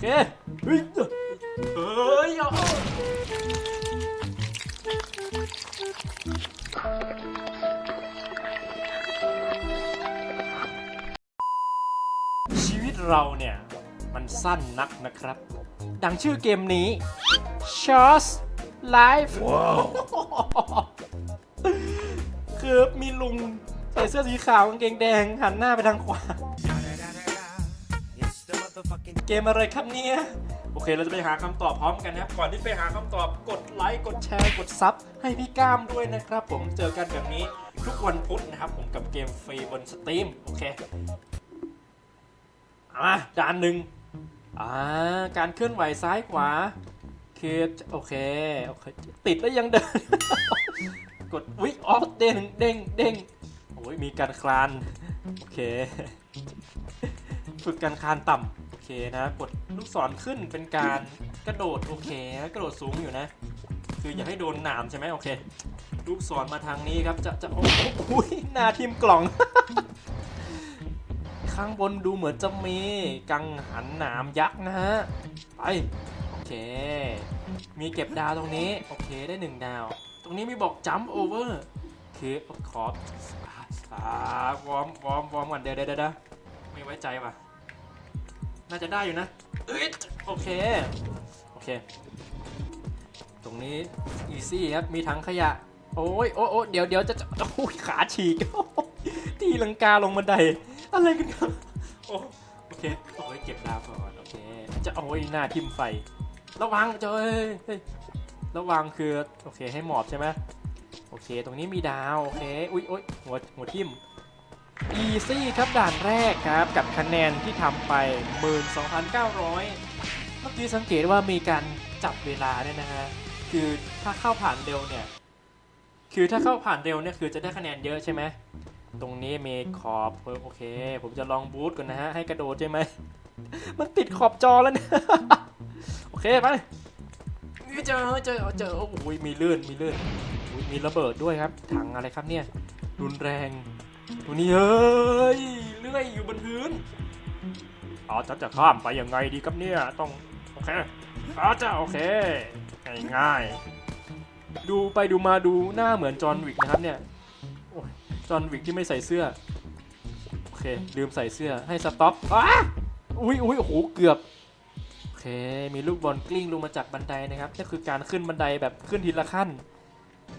เคเฮ้ยเฮ้ยชีวิตเราเนี่ย มันสั้นนักนะครับ ดังชื่อเกมนี้ Short Life คือมีลุงใส่เสื้อสีขาวกางเกงแดงหันหน้าไปทางขวา เกมอะไรครับเนี่ยโอเคเราจะไปหาคำตอบพร้อมกันนะครับ ก่อนที่ไปหาคำตอบกดไลค์กดแชร์กดซับให้พี่ก้ามด้วยนะครับ ผมเจอกันแบบนี้ทุกวันพุธนะครับ ผมกับเกมฟรีบนสตรีมโอเคอามาด่านหนึ่งอ่าการเคลื่อนไหวซ้ายขวาคือโอเคโอเค ติดแล้วยังเดิน กดวิออฟเด้งเด้งเด้งโอ้ยมีการคลาน โอเค ฝึกการคลานต่ำ นะกดลูกศรขึ้นเป็นการกระโดดโอเคกระโดดสูงอยู่นะ คืออย่าให้โดนหนามใช่ไหมโอเค ลูกศรมาทางนี้ครับจะจะโอ้โหหน้าทิมกล่อง ข้างบนดูเหมือนจะมีกังหันหนามยักษ์นะฮะไปโอเค มีเก็บดาวตรงนี้ โอเคได้หนึ่งดาว ตรงนี้มีบอก jump over คือขออ่าวอร์มวอร์มวอร์มก่อนเดี๋ยวเดี๋ยวเดี๋ยวไม่ไว้ใจว่ะ น่าจะได้อยู่นะเอ้ยโอเค โอเค ตรงนี้ easy ครับ มีถังขยะ โอ้ยโอ้ยโอ้เดี๋ยวเดี๋ยวจะโอ้ยขาฉีกตีลังกาลงบันได อะไรกันครับโอ้โอเคโอ้ยเก็บดาวก่อน โอเค จะโอ้ยหน้าทิมไฟ ระวังเจ้าเอ้ยระวังคือ โอเคให้หมอบใช่ไหมโอเค ตรงนี้มีดาว โอเค อุ้ยโอ้ยหัวหัวทิม easy ครับด่านแรกครับกับคะแนนที่ทำไป 12,900 เมื่อกี้สังเกตว่ามีการจับเวลาเนี่ยนะฮะคือถ้าเข้าผ่านเร็วเนี่ย คือถ้าเข้าผ่านเร็วเนี่ยคือจะได้คะแนนเยอะใช่ไหมตรงนี้มีขอบโอเค ผมจะลองบูทก่อนนะฮะ ให้กระโดดใช่ไหม มันติดขอบจอแล้วเนี่ยโอเคไปเจอเจอเจอโอ้ยมีเลื่อนมีเลื่อนมีระเบิดด้วยครับ ถังอะไรครับเนี่ย รุนแรง ตัวนี้เฮ้ยเลื่อยอยู่บนพื้นอ๋อจะจะข้ามไปยังไงดีครับเนี่ยต้องโอเคอ๋อจะโอเคง่ายๆดูไปดูมาดูหน้าเหมือนจอห์นวิกนะครับเนี่ยโอ้ยจอห์นวิกที่ไม่ใส่เสื้อโอเคลืมใส่เสื้อให้สต็อปอ้าอุ้ยอุ้ยโอ้โหเกือบโอเคมีลูกบอลกลิ้งลงมาจากบันไดนะครับนี่คือการขึ้นบันไดแบบขึ้นทีละขั้น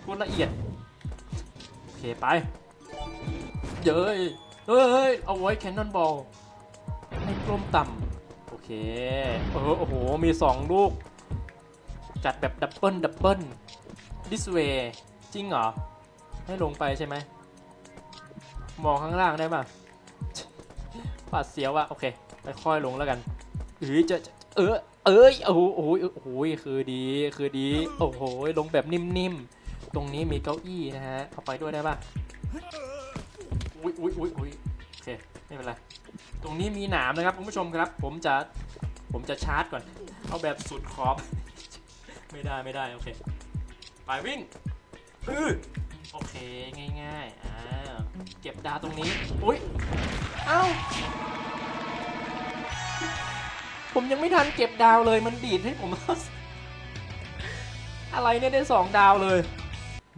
พูดละเอียดโอเคไป เย้ยเฮ้ยเฮ้ย เอาไว้แคนนอนบอลให้กลมต่ำโอเคเออโอ้โห มีสองลูก จัดแบบดับเบิลดับเบิล this way จริงเหรอ ให้ลงไปใช่ไหม มองข้างล่างได้ป่ะปาดเสียวอะโอเค ค่อยๆลงแล้วกันเอ้ยจะจะเออเอ้ยโอ้โหโอ้โหโอ้โหคือดีคือดี โอ้โหลงแบบนิ่มๆ ตรงนี้มีเก้าอี้นะฮะเอาไปด้วยได้ป่ะ อุ้ยอุ้ยอุ้ยอุ้ยโอเคไม่เป็นไรตรงนี้มีหนามนะครับคุณผู้ชมครับ ผมจะผมจะชาร์จก่อน เอาแบบสุดขอบ ไม่ได้ไม่ได้โอเคไปวิ่งอือโอเคง่ายๆอ่าเก็บดาตรงนี้อุ้ยเอ้าผมยังไม่ทันเก็บดาวเลยมันดีดให้ผม อะไรเนี่ยได้สองดาวเลย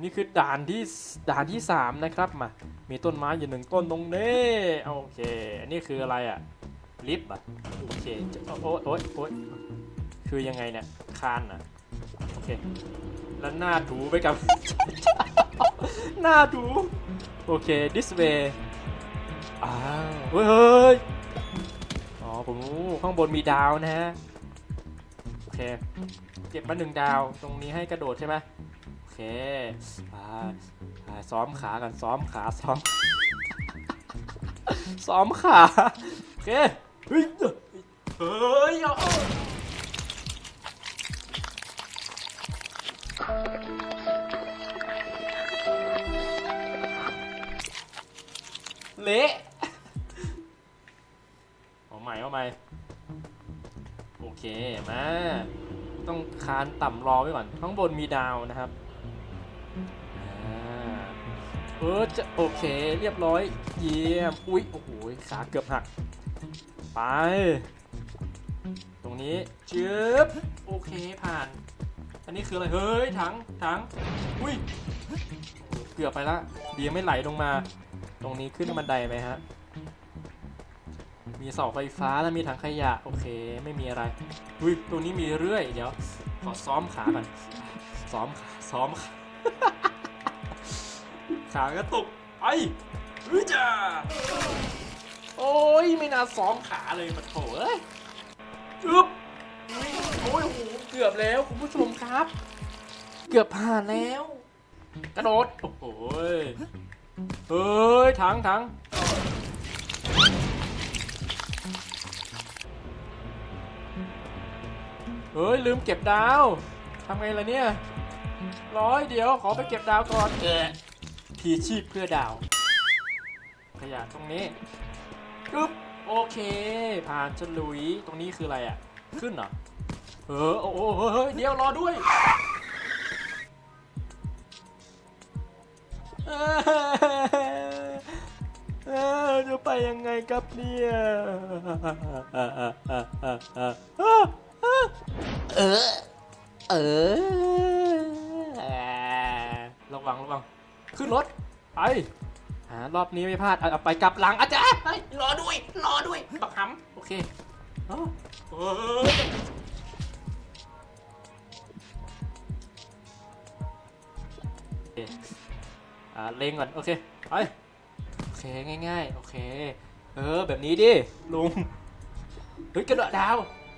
นี่คือด่านที่ด่านที่สามนะครับมา มีต้นไม้อยู่หนึ่งต้นตรงนี้โอเคอันนี้คืออะไรอะลิฟต์อะโอเคโอ๊ยโอ๊ยโอ๊ยคือยังไงเนี่ยคานอะโอเคแล้วหน้าถูไปกับ หน้าถูโอเค this way อ้าวเฮ้ยอ๋อผมข้างบนมีดาวนะฮะโอเค เก็บมาหนึ่งดาวตรงนี้ให้กระโดดใช่ไหม เคอ่าอ่าซ้อมขากันซ้อมขาซ้อม ซ้อมขา โอเค เฮ้ย เฮ้ยเอาเละเอาใหม่เอาใหม่ โอเค มา ต้องคานต่ำรอไว้ก่อน ข้างบนมีดาวนะครับ เออจะโอเค เรียบร้อย เยี่ยมอุ๊ยโอ้โหขาเกือบหัก ไป ตรงนี้จึ๊บโอเคผ่าน อันนี้คืออะไร เฮ้ย ถังถังอุ้ยเกือบไปละดีไม่ไหลลงมา ตรงนี้ขึ้นบันไดไหมฮะ มีเสาไฟฟ้าแล้วมีถังขยะ โอเค ไม่มีอะไรอุ้ยตรงนี้มีเรื่อย เดี๋ยว ขอซ้อมขาก่อนซ้อมขาซ้อมขา ขากระตุกไอื้อจ้าโอ้ยไม่น่าซ้อมขาเลยมาโถเอ้ยจึ๊บโอ้ยโหเกือบแล้วคุณผู้ชมครับ เกือบผ่านแล้ว กระโดด โอ้โหยเฮ้ยถังถังเฮ้ยลืมเก็บดาวทำไงล่ะเนี่ย ร้อยเดี๋ยวขอไปเก็บดาวก่อนเออพีชีพเพื่อดาว ขยะตรงนี้กึ๊บโอเค ผ่านฉลุยตรงนี้คืออะไรอะ ขึ้นเหรอเออโอ้โหเฮ้ยเดี๋ยวรอด้วยเอ้ยเอ้ยจะไปยังไงครับเนี่ยเออ เออ ระวังระวังขึ้นรถไปหารอบนี้ไม่พลาดเอาเอาไปกลับหลังอาจารย์เฮ้ยรอด้วยรอด้วยบักหำโอเคเอาเอ้ยโอเคอ่าเล็งก่อนโอเคไปโอเคง่ายๆโอเค เออแบบนี้ดิลุงเฮ้ยกระโดดดาว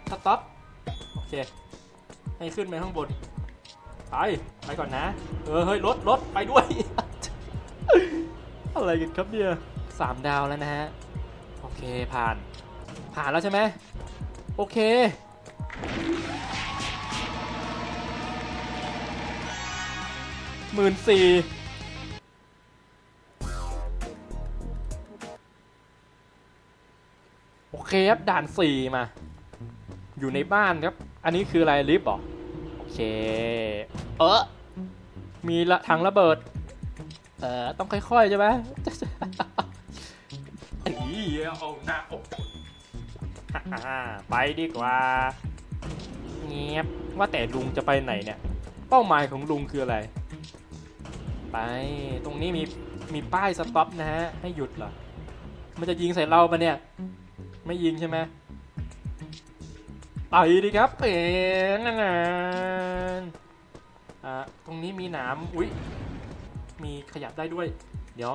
สต็อปโอเคให้ขึ้นไปข้างบน ไปไปก่อนนะ เออเฮ้ยรถรถไปด้วย อะไรกันครับเนี่ยสามดาวแล้วนะฮะ โอเคผ่าน ผ่านแล้วใช่ไหมโอเค หมื่นสี่โอเคครับด่านสี่มา อยู่ในบ้านครับ อันนี้คืออะไรลิฟต์เหรอ โอเค เออ มีละถังระเบิด เอ่อต้องค่อยๆใช่ไหมอีเอาหน้าอกฮ่าๆไปดีกว่า เงียบ ว่าแต่ลุงจะไปไหนเนี่ย เป้าหมายของลุงคืออะไร ไป ตรงนี้มี มีป้ายสต็อปนะฮะ ให้หยุดเหรอ มันจะยิงใส่เราปะเนี่ย ไม่ยิงใช่ไหมไปดีครับเอ๋นั่น อ่าตรงนี้มีหนามอุ๊ยมีขยับได้ด้วย เดี๋ยว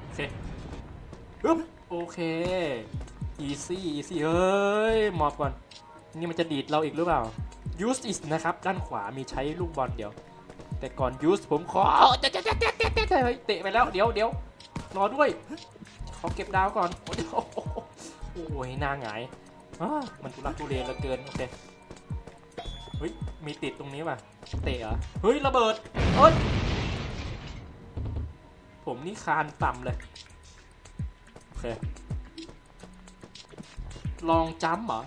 โอเคปึ๊บโอเค easy easy เฮ้ยมอบก่อน นี่มันจะดีดเราอีกหรือเปล่า use is นะครับ ด้านขวามีใช้ลูกบอลเดี๋ยว แต่ก่อน use ผมขอเตะเตะเตะเตะเตะไปแล้วเดี๋ยวเดี๋ยวรอด้วย ขอเก็บดาวก่อน โอ้โหโอ้ยหน้าหงายมันทุลักทุเลเหลือเกิน โอเค เฮ้ย มีติดตรงนี้ป่ะ เตะเหรอ เฮ้ย ระเบิดเฮ้ยผมนี่คานต่ำเลย โอเค ลองจัมป์เหรอ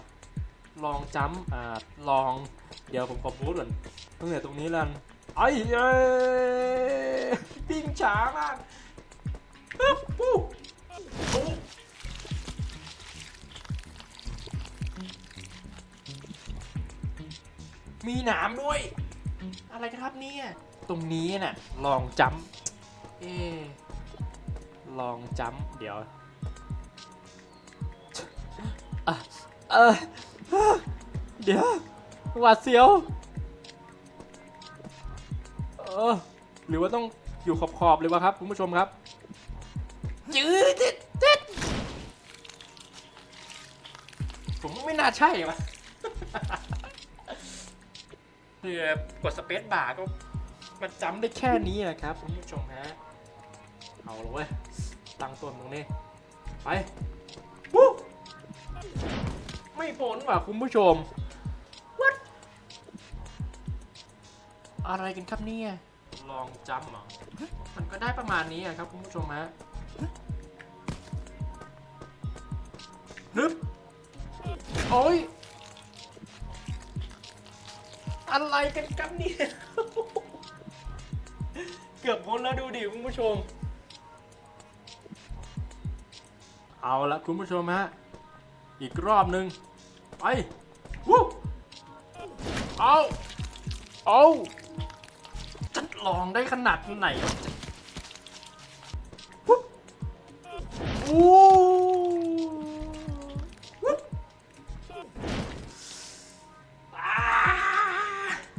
ลองจัมป์อ่า ลอง เดี๋ยวผมขอพูดก่อนตั้งแต่ตรงนี้แล้วไอ้เอ้ยปิ้งช้ามากปุ๊บปุ๊บมีหนามด้วย อะไรกันครับเนี่ย ตรงนี้น่ะ ลองจัมป์เอลองจัมป์เดี๋ยวเออเดี๋ยวหวาดเสียวเออหรือว่าต้องอยู่ขอบๆเลยวะครับคุณผู้ชมครับจืดเด็ดเด็ดผมไม่น่าใช่วะ เพื่อกดสเปซบาร์ก็มันจำได้แค่นี้นะครับคุณผู้ชมฮะ เอาเลยเว้ยตั้งตัวตรงนี้ ไปวู้ไม่พ้นว่ะคุณผู้ชม What อะไรกันครับเนี่ย ลองจำเหรอ มันก็ได้ประมาณนี้อะครับคุณผู้ชมฮะฮึบโอ้ย กันครับเนี่ย เกือบพ้นแล้วดูดิคุณผู้ชม เอาละคุณผู้ชมฮะ อีกรอบหนึ่งไปวู้เอาเอาจะลองได้ขนาดไหนวู้